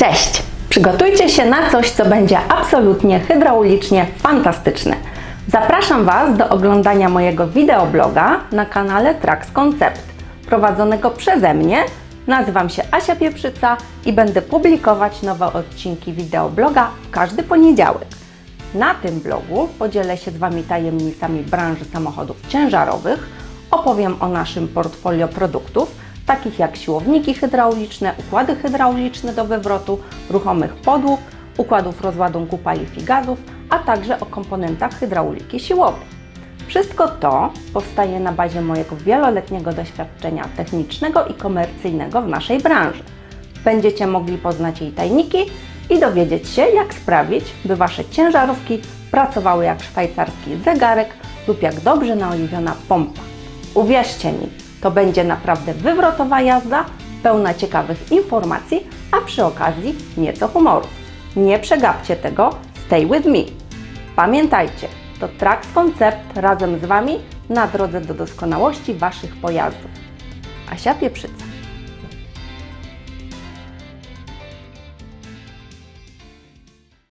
Cześć! Przygotujcie się na coś, co będzie absolutnie hydraulicznie fantastyczne. Zapraszam Was do oglądania mojego wideobloga na kanale Trax Concept, prowadzonego przeze mnie. Nazywam się Asia Pieprzyca i będę publikować nowe odcinki wideobloga w każdy poniedziałek. Na tym blogu podzielę się z Wami tajemnicami branży samochodów ciężarowych, opowiem o naszym portfolio produktów, takich jak siłowniki hydrauliczne, układy hydrauliczne do wywrotu, ruchomych podłóg, układów rozładunku paliw i gazów, a także o komponentach hydrauliki siłowej. Wszystko to powstaje na bazie mojego wieloletniego doświadczenia technicznego i komercyjnego w naszej branży. Będziecie mogli poznać jej tajniki i dowiedzieć się, jak sprawić, by Wasze ciężarówki pracowały jak szwajcarski zegarek lub jak dobrze naoliwiona pompa. Uwierzcie mi, to będzie naprawdę wywrotowa jazda, pełna ciekawych informacji, a przy okazji nieco humoru. Nie przegapcie tego, stay with me. Pamiętajcie, to Trax Concept razem z Wami na drodze do doskonałości Waszych pojazdów. Asia Pieprzyca.